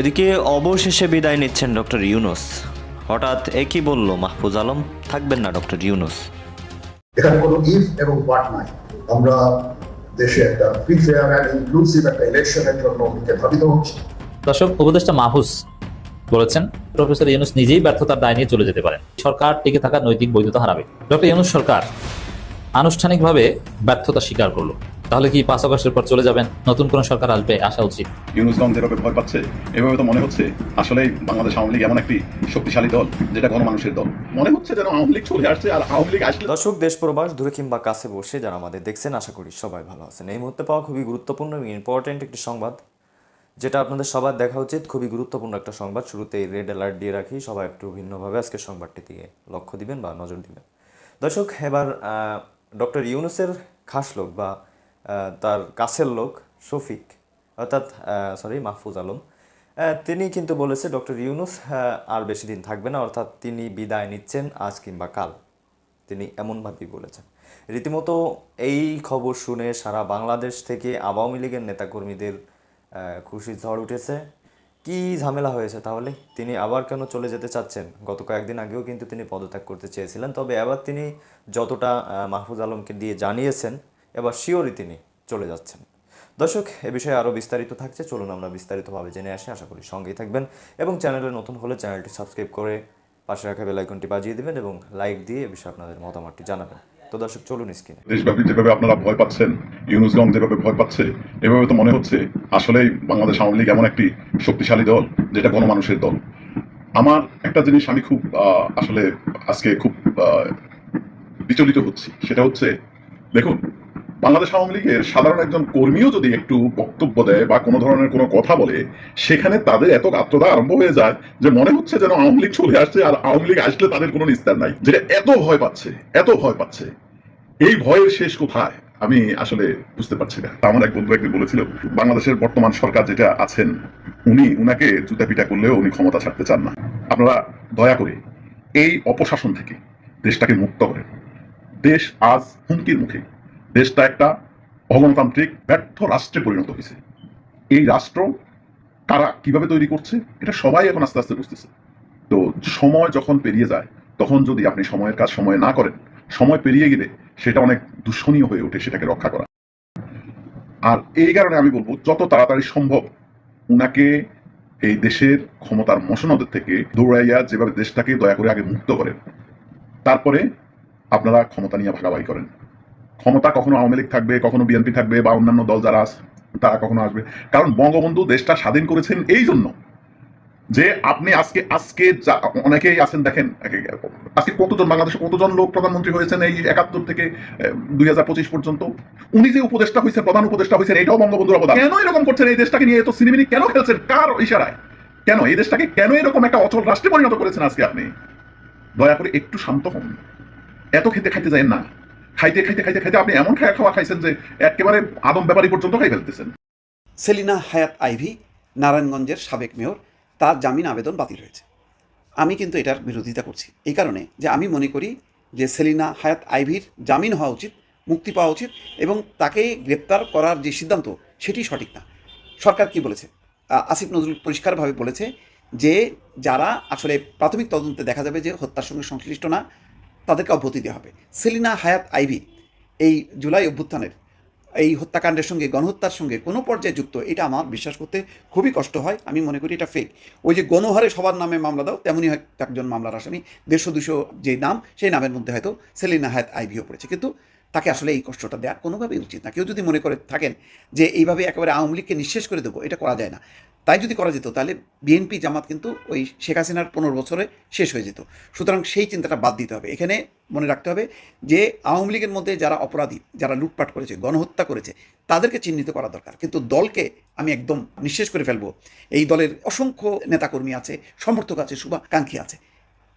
এদিকে অবশেষে বিদায় নিচ্ছেন ডক্টর ইউনুস। হঠাৎ একই বলল মাহফুজ আলম থাকবেন না ডক্টর ইউনুস। এখানে কোনো ইফ এবং বাট নাই। আমরা দেশে একটা ফ্রি ফেয়ার অ্যান্ড ইনক্লুসিভ একটা ইলেকশনের জন্য দিকে ধাবিত হচ্ছি। দর্শক উপদেষ্টা মাহফুজ বলেছেন প্রফেসর ইউনুস নিজেই ব্যর্থতার দায় নিয়ে চলে যেতে পারেন। সরকার টিকে থাকার নৈতিক বৈধতা হারাবে। ডক্টর ইউনুস সরকার আনুষ্ঠানিকভাবে ব্যর্থতা স্বীকার করল। তাহলে কি পাঁচ আগস্টের পর চলে যাবেন? নতুন কোন সরকার আসবে আসা উচিত ইউনুসগঞ্জ যেভাবে ভয় পাচ্ছে এভাবে তো মনে হচ্ছে। আসলেই বাংলাদেশ আওয়ামী লীগ এমন একটি শক্তিশালী দল যেটা গণমানুষের দল। মনে হচ্ছে যেন আওয়ামী লীগ চলে আসছে আর আওয়ামী লীগ আসলে দর্শক দেশ প্রবাস দূরে কিংবা কাছে বসে যারা আমাদের দেখছেন আশা করি সবাই ভালো আছেন। এই মুহূর্তে পাওয়া খুবই গুরুত্বপূর্ণ এবং ইম্পর্টেন্ট একটি সংবাদ যেটা আপনাদের সবার দেখা উচিত। খুবই গুরুত্বপূর্ণ একটা সংবাদ। শুরুতেই রেড অ্যালার্ট দিয়ে রাখি সবাই একটু ভিন্নভাবে আজকে সংবাদটি দিকে লক্ষ্য দিবেন বা নজর দিবেন। দর্শক এবার ডক্টর ইউনুসের খাস লোক বা তার কাছের লোক, শফিক, অর্থাৎ সরি মাহফুজ আলম। তিনি কিন্তু বলেছে, ডক্টর ইউনুস আর বেশি দিন থাকবে না, অর্থাৎ তিনি বিদায় নিচ্ছেন আজ কিংবা কাল। তিনি এমনভাবেই বলেছেন। রীতিমতো এই খবর শুনে সারা বাংলাদেশ থেকে আওয়ামী লীগের নেতাকর্মীদের খুশির ঝড় উঠেছে। কি ঝামেলা হয়েছে তাহলে? তিনি আবার কেন চলে যেতে চাচ্ছেন? গত কয়েকদিন আগেও কিন্তু তিনি পদত্যাগ করতে চেয়েছিলেন, তবে এবার তিনি যতটা মাহফুজ আলমকে দিয়ে জানিয়েছেন এবার শিওরই তিনি চলে যাচ্ছেন। দর্শক, এ বিষয়ে আরও বিস্তারিত থাকছে। চলুন আমরা বিস্তারিতভাবে জেনে আসি। আশা করি সঙ্গেই থাকবেন এবং চ্যানেলে নতুন হলে চ্যানেলটি সাবস্ক্রাইব করে পাশে রাখা বেলাইকনটি বাজিয়ে দেবেন এবং লাইক দিয়ে এ বিষয়ে আপনাদের মতামতটি জানাবেন। তো দর্শক, চলুন স্ক্রিনে। দেশব্যাপী যেভাবে আপনারা ভয় পাচ্ছেন, ইউনুসগঞ্জ যেভাবে ভয় পাচ্ছে, এভাবে তো মনে হচ্ছে আসলেই বাংলাদেশ আওয়ামী লীগ এমন একটি শক্তিশালী দল যেটা গণমানুষের দল। আমার একটা জিনিস আমি খুব আসলে আজকে খুব বিচলিত হচ্ছি। সেটা হচ্ছে, দেখুন বাংলাদেশ আওয়ামী লীগের সাধারণ একজন কর্মীও যদি একটু বক্তব্য দেয় বা কোনো ধরনের কোনো কথা বলে, সেখানে তাদের এত আত্মদা আরম্ভ হয়ে যায় যে মনে হচ্ছে যেন আওয়ামী লীগ চলে আসছে আর আওয়ামী লীগ আসলে তাদের কোনো নিস্তার নাই, যেটা এত ভয় পাচ্ছে, এত ভয় পাচ্ছে। এই ভয়ের শেষ কোথায়? আমি আসলে বুঝতে পারছি না। আমার এক বন্ধু একদিন বলেছিল, বাংলাদেশের বর্তমান সরকার যেটা আছেন, উনি উনাকে জুতা পিটা করলেও উনি ক্ষমতা ছাড়তে চান না। আপনারা দয়া করে এই অপশাসন থেকে দেশটাকে মুক্ত করেন। দেশ আজ হুমকির মুখে। দেশটা একটা অগণতান্ত্রিক, ব্যর্থ রাষ্ট্রে পরিণত হয়েছে। এই রাষ্ট্র কারা কীভাবে তৈরি করছে, এটা সবাই এখন আস্তে আস্তে বুঝতেছে। তো সময় যখন পেরিয়ে যায়, তখন যদি আপনি সময়ের কাজ সময় না করেন, সময় পেরিয়ে গেলে সেটা অনেক দূষণীয় হয়ে ওঠে, সেটাকে রক্ষা করা। আর এই কারণে আমি বলব, যত তাড়াতাড়ি সম্ভব উনাকে এই দেশের ক্ষমতার মসনদের থেকে দৌড়াইয়া যেভাবে দেশটাকে দয়া করে আগে মুক্ত করেন, তারপরে আপনারা ক্ষমতা নিয়ে ভাগাভাগি করেন। ক্ষমতা কখনো আওয়ামী লীগ থাকবে, কখনো বিএনপি থাকবে বা অন্যান্য দল যারা তারা কখনো আসবে। কারণ বঙ্গবন্ধু দেশটা স্বাধীন করেছেন এই জন্য যে আপনি আজকে আজকে অনেকেই আছেন দেখেন, আজকে কতজন বাংলাদেশে, কতজন লোক প্রধানমন্ত্রী হয়েছেন এই একাত্তর থেকে দুই হাজার পঁচিশ পর্যন্ত? উনি যে উপদেষ্টা হয়েছেন, প্রধান উপদেষ্টা হয়েছেন, এটাও বঙ্গবন্ধুর অবদান। কেন এরকম করছেন? এই দেশটাকে নিয়ে এত সিনেমিনি কেন খেলছেন? কার ইশারায়? কেন? এই দেশটাকে কেন এরকম একটা অচল রাষ্ট্রে পরিণত করেছেন আজকে আপনি? দয়া করে একটু শান্ত হন। এত খেতে খাইতে যায় না। খাইতে খাইতে খাইতে খাইতে আপনি এমন খাওয়া খাওয়া খাইছেন যে একেবারে আদম ব্যাপারী পর্যন্ত খাই ফেলতেছেন। সেলিনা হায়াত আইভি, নারায়ণগঞ্জের সাবেক মেয়র, তার জামিন আবেদন বাতিল হয়েছে। আমি কিন্তু এটার বিরোধিতা করছি। এই কারণে যে আমি মনে করি যে সেলিনা হায়াত আইভির জামিন হওয়া উচিত, মুক্তি পাওয়া উচিত এবং তাকে গ্রেপ্তার করার যে সিদ্ধান্ত, সেটি সঠিক না। সরকার কি বলেছে? আসিফ নজরুল পরিষ্কারভাবে বলেছে যে যারা আসলে প্রাথমিক তদন্তে দেখা যাবে যে হত্যার সঙ্গে সংশ্লিষ্ট না তাদেরকে অব্যাহতি দেওয়া হবে। সেলিনা হায়াত আইভি এই জুলাই অভ্যুত্থানের এই হত্যাকাণ্ডের সঙ্গে, গণহত্যার সঙ্গে কোনো পর্যায়ে যুক্ত, এটা আমার বিশ্বাস করতে খুবই কষ্ট হয়। আমি মনে করি এটা ফেক ওই যে গণহারে সবার নামে মামলা দাও, তেমনই একজন মামলার আসামি। দেড়শো দুশো যে নাম, সেই নামের মধ্যে হয়তো সেলিনা হায়াত আইভিও পড়েছে। কিন্তু তাকে আসলে এই কষ্টটা দেওয়া কোনোভাবেই উচিত না। কেউ যদি মনে করে থাকেন যে এইভাবে একেবারে আওয়ামী লীগকে নিঃশেষ করে দেবো, এটা করা যায় না। তাই যদি করা যেত, তাহলে বিএনপি জামাত কিন্তু ওই শেখ হাসিনার পনেরো বছরে শেষ হয়ে যেত। সুতরাং সেই চিন্তাটা বাদ দিতে হবে। এখানে মনে রাখতে হবে যে আওয়ামী লীগের মধ্যে যারা অপরাধী, যারা লুটপাট করেছে, গণহত্যা করেছে, তাদেরকে চিহ্নিত করা দরকার। কিন্তু দলকে আমি একদম নিঃশেষ করে ফেলব। এই দলের অসংখ্য নেতাকর্মী আছে, সমর্থক আছে, শুভাকাঙ্ক্ষী আছে।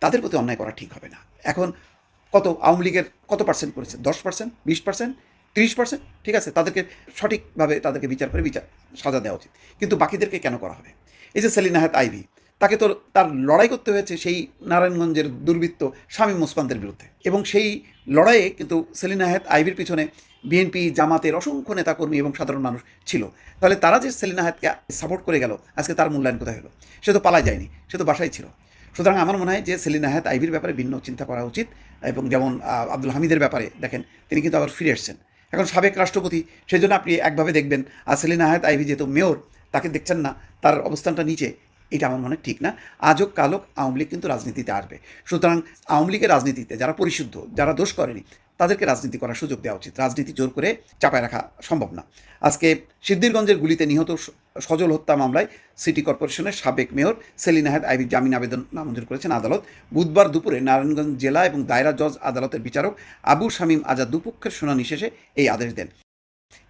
তাদের প্রতি অন্যায় করা ঠিক হবে না। এখন কত আওয়ামী লীগের কত পার্সেন্ট করেছে? দশ পার্সেন্ট বিশ পার্সেন্ট তিরিশ পার্সেন্ট ঠিক আছে, তাদেরকে সঠিকভাবে তাদেরকে বিচার করে বিচার, সাজা দেওয়া উচিত। কিন্তু বাকিদেরকে কেন করা হবে? এই যে সেলিনা হায়াত আইভি, তাকে তো তার লড়াই করতে হয়েছে সেই নারায়ণগঞ্জের দুর্বৃত্ত স্বামী ওসমানদের বিরুদ্ধে। এবং সেই লড়াইয়ে কিন্তু সেলিনা হায়াত আইভির পিছনে বিএনপি, জামাতের অসংখ্য নেতাকর্মী এবং সাধারণ মানুষ ছিল। তাহলে তারা যে সেলিনা হায়াতকে সাপোর্ট করে গেল, আজকে তার মূল্যায়ন কোথায় হলো? সে তো পালায় যায়নি, সে তো বাসায় ছিল। সুতরাং আমার মনে হয় যে সেলিনা হায়াত আইভির ব্যাপারে ভিন্ন চিন্তা করা উচিত এবং যেমন আব্দুল হামিদের ব্যাপারে দেখেন, তিনি কিন্তু আবার ফিরে এসছেন। এখন সাবেক রাষ্ট্রপতি সেই জন্য আপনি একভাবে দেখবেন আর সেলিনা হায়াত আইভি যেহেতু মেয়র, তাকে দেখছেন না, তার অবস্থানটা নিচে, এটা আমার মনে ঠিক না। আজও কালক আওয়ামী লীগ কিন্তু রাজনীতিতে আসবে। সুতরাং আওয়ামী লীগের রাজনীতিতে যারা পরিশুদ্ধ, যারা দোষ করেনি তাদেরকে রাজনীতি করার সুযোগ দেওয়া উচিত। রাজনীতি জোর করে চাপায় রাখা সম্ভব না। আজকে সিদ্ধিরগঞ্জের গুলিতে নিহত সজল হত্যা মামলায় সিটি কর্পোরেশনের সাবেক মেয়র সেলিন আহেদ আইবির জামিন আবেদন নামঞ্জুর করেছেন আদালত। বুধবার দুপুরে নারায়ণগঞ্জ জেলা এবং দায়রা জজ আদালতের বিচারক আবু শামীম আজাদ দুপক্ষের শুনানি শেষে এই আদেশ দেন।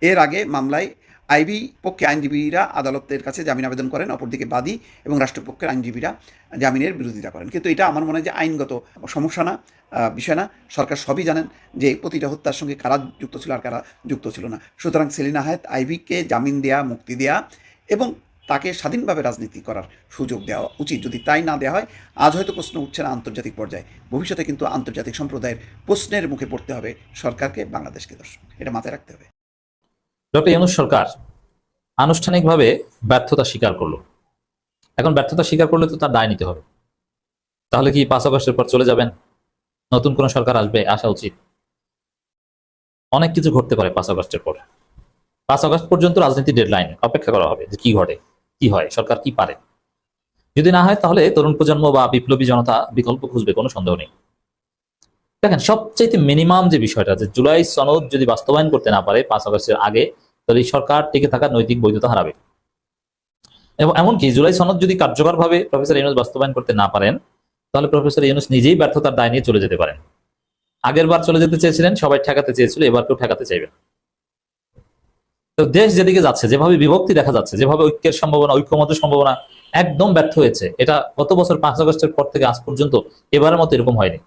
এর আগে মামলায় আইবি পক্ষে আইনজীবীরা আদালতের কাছে জামিন আবেদন করেন, অপরদিকে বাদী এবং রাষ্ট্রপক্ষের আইনজীবীরা জামিনের বিরোধিতা করেন। কিন্তু এটা আমার মনে হয় যে আইনগত সমস্যা না বিষয় না। সরকার সবই জানেন যে প্রতিটা হত্যার সঙ্গে কারা যুক্ত ছিল আর কারা যুক্ত ছিল না। সুতরাং সেলিনা হায়াত আইবিকে জামিন দেয়া, মুক্তি দেয়া এবং তাকে স্বাধীনভাবে রাজনীতি করার সুযোগ দেওয়া উচিত। যদি তাই না দেওয়া হয়, আজ হয়তো প্রশ্ন উঠছে না আন্তর্জাতিক পর্যায়ে। ভবিষ্যতে কিন্তু আন্তর্জাতিক সম্প্রদায়ের প্রশ্নের মুখে পড়তে হবে সরকারকে, বাংলাদেশকে দর্শক। এটা মাথায় রাখতে হবে। ডক্টর ইউনুস সরকার আনুষ্ঠানিকভাবে ব্যর্থতা স্বীকার করল। এখন ব্যর্থতা স্বীকার করলে তো তার দায় নিতে হবে। তাহলে কি পাঁচ আগস্টের পর চলে যাবেন? নতুন কোন সরকার আসবে, আসা উচিত। অনেক কিছু ঘটতে পারে পাঁচ আগস্টের পর। পাঁচ আগস্ট পর্যন্ত রাজনীতি ডেডলাইন অপেক্ষা করা হবে যে কি ঘটে, কি হয়, সরকার কি পারে। যদি না হয় তাহলে তরুণ প্রজন্ম বা বিপ্লবী জনতা বিকল্প খুঁজবে, কোনো সন্দেহ নেই। দেখেন সবচেয়ে মিনিমাম যে বিষয়টা যে জুলাই সনদ যদি বাস্তবায়ন করতে না পারে পাঁচ আগস্টের আগে, তাহলে সরকার টিকে থাকার নৈতিক বৈধতা হারাবে। এবং এমনকি জুলাই সনদ যদি কার্যকরভাবে প্রফেসর ইউনুস বাস্তবায়ন করতে না পারেন, তাহলে প্রফেসর ইউনুস নিজেই ব্যর্থতার দায় নিয়ে চলে যেতে পারেন। আগের বার চলে যেতে চেয়েছিলেন, সবাই ঠেকাতে চেয়েছিল, এবার কেউ ঠেকাতে চাইবেন তো দেশ যেদিকে যাচ্ছে, যেভাবে বিভক্তি দেখা যাচ্ছে, যেভাবে ঐক্যের সম্ভাবনা, ঐক্যমতের সম্ভাবনা একদম ব্যর্থ হয়েছে, এটা গত বছর পাঁচ আগস্টের পর থেকে আজ পর্যন্ত এবারের মতো এরকম হয়নি।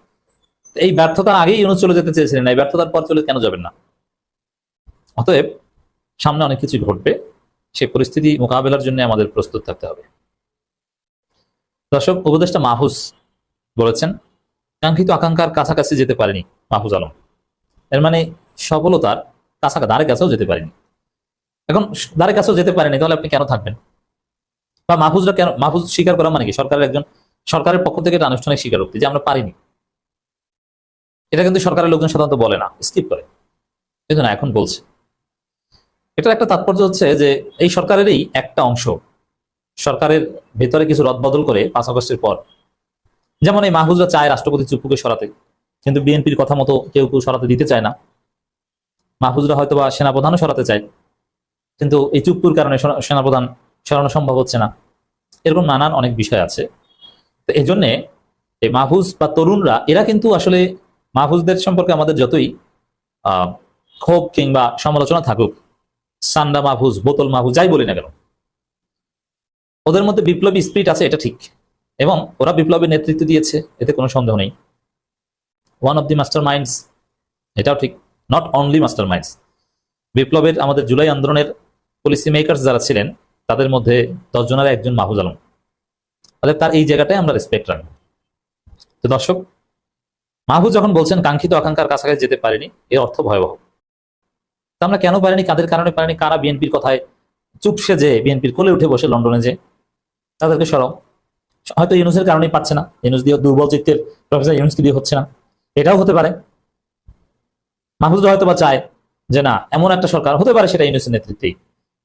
এই ব্যর্থতার আগেই ইউনুস চলে যেতে চেয়েছিলেন, এই ব্যর্থতার পর চলে কেন যাবেন না? অতএব, সামনে অনেক কিছু ঘটবে, সেই পরিস্থিতি মোকাবেলার জন্য আমাদের প্রস্তুত থাকতে হবে। দর্শক, উপদেষ্টা মাহফুজ বলেছেন, কাঙ্ক্ষিত আকাঙ্ক্ষার কাছাকাছি যেতে পারেনি মাহফুজ আলম। এর মানে সফলতার কাছাকাছি দ্বারে কাছেও যেতে পারেনি। এখন দ্বারে কাছেও যেতে পারেনি, তাহলে আপনি কেন থাকবেন? বা মাহফুজরা কেন মাহফুজ স্বীকার করা মানে কি? সরকারের একজন সরকারের পক্ষ থেকে এটা আনুষ্ঠানিক স্বীকারোক্তি যে আমরা পারিনি। এটা কিন্তু সরকারের লোকজন সাধারণত বলে না স্কিপ করে। কিন্তু না এখন বলছে। এটার একটা তাৎপর্য হচ্ছে যে এই সরকারেরই একটা অংশ, সরকারের ভেতরে কিছু রদবদল করে পাঁচ আগস্টের পর, যেমন এই মাহফুজরা চায় রাষ্ট্রপতি চুপ্পুকে সরাতে, কিন্তু বিএনপির কথা মতো কেউ কেউ সরাতে দিতে চায় না। মাহফুজরা হয়তো বা সেনাপ্রধানও সরাতে চায়, কিন্তু এই চুপ্পুর কারণে সেনা- সেনাপ্রধান সরানো সম্ভব হচ্ছে না। এরকম নানান অনেক বিষয় আছে। তো এই জন্যে এই মাহফুজ বা তরুণরা, এরা কিন্তু আসলে মাহফুজদের সম্পর্কে আমাদের যতই ক্ষোভ কিংবা সমালোচনা থাকুক সান্ডা মাহফুজ, বোতল মাহফুজ, যাই বলি না কেন, ওদের মধ্যে বিপ্লবী স্পিরিট আছে, এটা ঠিক। এবং ওরা বিপ্লবের নেতৃত্ব দিয়েছে, এতে কোনো সন্দেহ নেই। One of the master minds এটাও ঠিক নট অনলি মাস্টার মাইন্ডস বিপ্লবের আমাদের জুলাই আন্দোলনের পলিসি মেকার্স যারা ছিলেন, তাদের মধ্যে দশ জনের একজন মাহফুজ আলম। তাহলে তার এই জায়গাটাই আমরা রেসপেক্ট রাখব। তো দর্শক মাহফুজ যখন বলছেন, কাঙ্ক্ষিত আকাঙ্ক্ষার কাছাকাছি যেতে পারেনি এর অর্থ ভয়াবহ। তা আমরা কেন পারিনি? কাদের কারণে পারিনি? কারা বিএনপির কথায় চুপসে যে বিএনপির কোলে উঠে বসে লন্ডনে যে? তাদেরকে সরাও। হয়তো ইউনুসের কারণেই পাচ্ছে না। ইউনুস দিয়ে দুর্বল চিত্তের প্রফেসর ইউনুসকে দিয়ে হচ্ছে না। এটাও হতে পারে। মাহফুজ হয়তো বা চায় যে, না, এমন একটা সরকার হতে পারে সেটা ইউনুসের নেতৃত্বেই।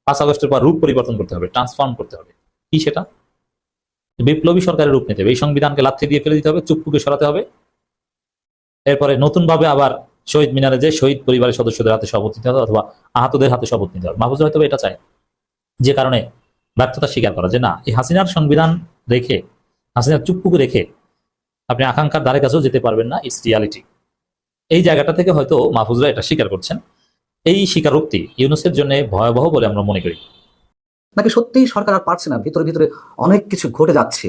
পাঁচ আগস্টের পর রূপ পরিবর্তন করতে হবে, ট্রান্সফর্ম করতে হবে। কি সেটা? বিপ্লবী সরকারের রূপ নিতে হবে। এই সংবিধানকে লাথি দিয়ে ফেলে দিতে হবে চুপ্পুকে সরাতে হবে। এরপরে নতুনভাবে আবার শহীদ মিনারে যে শহীদ পরিবারের সদস্যদের হাতে শপথ নিতে হবে অথবা আহতদের হাতে শপথ নিতে হবে। মাহফুজ হয়তো এটা চায় যে কারণে ব্যর্থতা স্বীকার করা। যে না, এই হাসিনার সংবিধান রেখে, হাসিনার চুপ্পুকে রেখে আপনি আকাঙ্ক্ষার দ্বারে কাছেও যেতে পারবেন না, ইটস রিয়ালিটি। এই জায়গাটা থেকে হয়তো মাহফুজরা এটা স্বীকার করছেন। এই স্বীকারোক্তি ইউনুসের জন্য ভয়াবহ বলে আমরা মনে করি। নাকি সত্যিই সরকার আর পারছে না? ভিতরে ভিতরে অনেক কিছু ঘটে যাচ্ছে,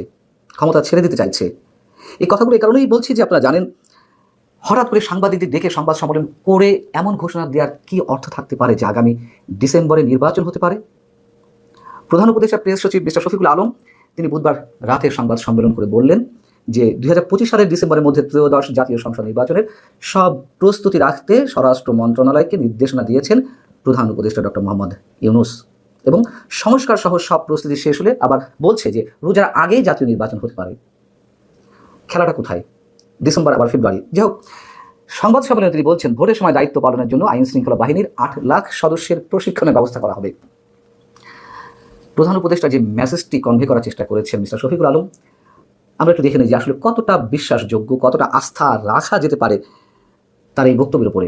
ক্ষমতা ছেড়ে দিতে চাইছে। এই কথাগুলো এই কারণেই বলছি যে আপনারা জানেন হঠাৎ করে সাংবাদিকদের দেখে সংবাদ সম্মেলন করে এমন ঘোষণা দেওয়ার কি অর্থ থাকতে পারে যে আগামী ডিসেম্বরে নির্বাচন হতে পারে? প্রধান উপদেষ্টা, প্রেস সচিব মিস্টার শফিকুল আলম তিনি বুধবার রাতে সংবাদ সম্মেলন করে বললেন যে দু হাজার পঁচিশ সালের ডিসেম্বরের মধ্যে ত্রয়োদশ জাতীয় সংসদ নির্বাচনের সব প্রস্তুতি রাখতে স্বরাষ্ট্র মন্ত্রণালয়কে নির্দেশনা দিয়েছেন প্রধান উপদেষ্টা ডক্টর মোহাম্মদ ইউনুস এবং সংস্কার সহ সব প্রস্তুতি শেষ হলে আবার বলছে যে রোজার আগেই জাতীয় নির্বাচন হতে পারে। খেলাটা কোথায়? ডিসেম্বর আবার ফেব্রুয়ারি। যাই হোক সংবাদ সম্মেলনে তিনি বলছেন, ভোটের সময় দায়িত্ব পালনের জন্য আইন শৃঙ্খলা বাহিনীর আট লাখ সদস্যের প্রশিক্ষণের ব্যবস্থা করা হবে। প্রধান উপদেষ্টা যে মেসেজটি কনভে করার চেষ্টা করেছেন মিস্টার শফিকুল আলম, আমরা একটু দেখে নিই যে আসলে কতটা বিশ্বাসযোগ্য, কতটা আস্থা রাখা যেতে পারে তার এই বক্তব্যের উপরে।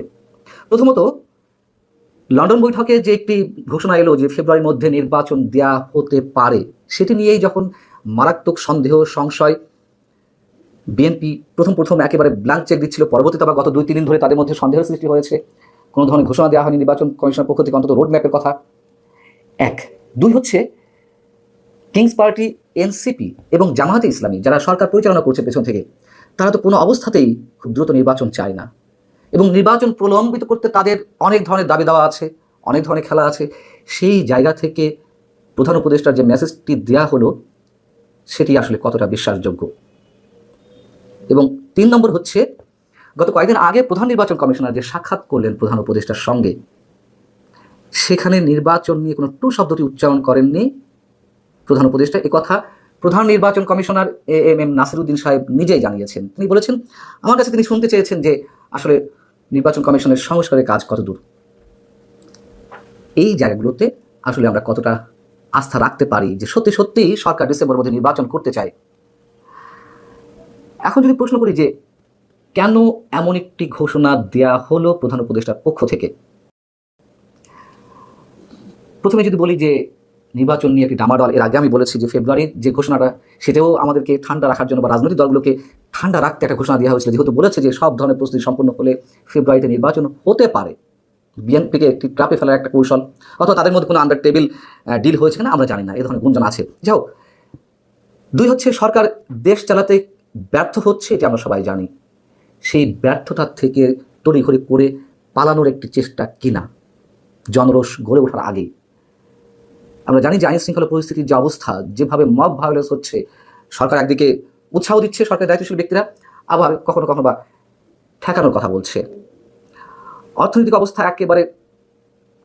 প্রথমত, লন্ডন বৈঠকে যে একটি ঘোষণা এলো যে ফেব্রুয়ারির মধ্যে নির্বাচন দেয়া হতে পারে, সেটি নিয়েই যখন মারাত্মক সন্দেহ, সংশয় বিএনপি প্রথম প্রথম একেবারে ব্ল্যাঙ্ক চেক দিচ্ছিল। পরবর্তীতে আবার গত দুই, তিন দিন ধরে তাদের মধ্যে সন্দেহের সৃষ্টি হয়েছে। কোনো ধরনের ঘোষণা দেওয়া হয়নি নির্বাচন কমিশনের পক্ষ থেকে, অন্তত রোড ম্যাপের কথা। এক। দুই হচ্ছে কিংস পার্টি এনসিপি এবং জামায়াতে ইসলামী যারা সরকার পরিচালনা করছে পেছন থেকে, তারা তো কোনো অবস্থাতেই খুব দ্রুত নির্বাচন চায় না। এবং নির্বাচন প্রলম্বিত করতে তাদের অনেক ধরনের দাবি দেওয়া আছে, অনেক ধরনের খেলা আছে। সেই জায়গা থেকে প্রধান উপদেষ্টার যে মেসেজটি দেওয়া হলো, সেটি আসলে কতটা বিশ্বাসযোগ্য? এবং তিন নম্বর হচ্ছে, গত কয়েকদিন আগে প্রধান নির্বাচন কমিশনার যে সাক্ষাৎ করলেন প্রধান উপদেষ্টার সঙ্গে, সেখানে নির্বাচন নিয়ে কোনো টু শব্দটি উচ্চারণ করেননি প্রধান উপদেষ্টা। কথা প্রধান নির্বাচন commissioner A M M Nasiruddin সাহেব নিজেই জানিয়েছেন। তিনি বলেছেন, আমার কাছে তিনি শুনতে চেয়েছেন যে আসলে নির্বাচন কমিশনের সংস্কারের কাজ কত দূর এই জায়গাগুলোতে আসলে আমরা কতটা আস্থা রাখতে পারি যে সত্যি সত্যিই সরকার ডিসেম্বর মধ্যে নির্বাচন করতে চায়। এখন যদি প্রশ্ন করি যে, কেন এমন একটি ঘোষণা দেয়া হলো প্রধান উপদেষ্টার পক্ষ থেকে? প্রথমে যদি বলি যে, নির্বাচন নিয়ে একটি ডামাডল, এর আগে আমি বলেছি যে ফেব্রুয়ারির যে ঘোষণাটা, সেটাও আমাদেরকে ঠান্ডা রাখার জন্য বা রাজনৈতিক দলগুলোকে ঠান্ডা রাখতে একটা ঘোষণা দেওয়া হয়েছিল। যেহেতু বলেছে যে, সব ধরনের প্রস্তুতি সম্পন্ন হলে ফেব্রুয়ারিতে নির্বাচন হতে পারে। বিএনপিকে একটি ট্রাপে ফেলার একটা কৌশল, অথবা তাদের মধ্যে কোনো আন্ডার টেবিল ডিল হয়েছে কিনা আমরা জানি না, এ ধরনের গুঞ্জন আছে। যাও দুই হচ্ছে সরকার দেশ চালাতে ব্যর্থ হচ্ছে এটা আমরা সবাই জানি। সেই ব্যর্থতা থেকে তড়িঘড়ি করে পালানোর একটি চেষ্টা কিনা? জনরোষ গড়ে ওঠার আগে। আমরা জানি যে আইন শৃঙ্খলা পরিস্থিতির যে অবস্থা, যেভাবে মব ভায়োলেন্স হচ্ছে, সরকার একদিকে উৎসাহ দিচ্ছে সরকার দায়িত্বশীল ব্যক্তিরা, আবার কখনো কখনো বা ঠেকানোর কথা বলছে। অর্থনৈতিক অবস্থা একেবারে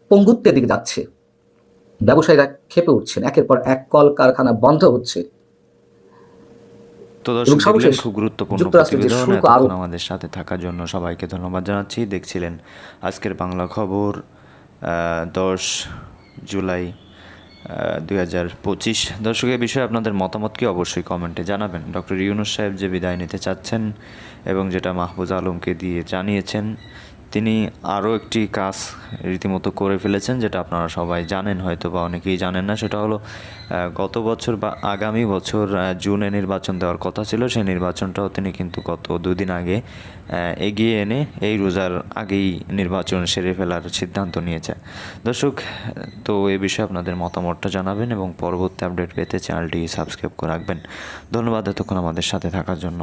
পঙ্গুত্বের দিকে যাচ্ছে। ব্যবসায়ীরা খেপে উঠছেন। একের পর এক কল কারখানা বন্ধ হচ্ছে। তো দর্শক খুব গুরুত্বপূর্ণ প্রতিবেদন। এতক্ষণ আমাদের সাথে থাকার জন্য সবাইকে ধন্যবাদ জানাচ্ছি। দেখছিলেন আজকের বাংলা খবর দশ জুলাই দুই হাজার পঁচিশ। দর্শকের বিষয়ে আপনাদের মতামত কি অবশ্যই কমেন্টে জানাবেন। ডক্টর ইউনুস সাহেব যে বিদায় নিতে চাচ্ছেন এবং যেটা মাহফুজ আলমকে দিয়ে জানিয়েছেন তিনি আরও একটি কাজ রীতিমতো করে ফেলেছেন, যেটা আপনারা সবাই জানেন হয়তো বা অনেকেই জানেন না। সেটা হলো গত বছর বা আগামী বছর জুনে নির্বাচন দেওয়ার কথা ছিল। সেই নির্বাচনটাও তিনি কিন্তু গত দুদিন আগে এগিয়ে এনে এই রোজার আগেই নির্বাচন সেরে ফেলার সিদ্ধান্ত নিয়েছে দর্শক, তো এ বিষয়ে আপনাদের মতামতটা জানাবেন এবং পরবর্তী আপডেট পেতে চ্যানেলটি সাবস্ক্রাইব করে রাখবেন। ধন্যবাদ এতক্ষণ আমাদের সাথে থাকার জন্য।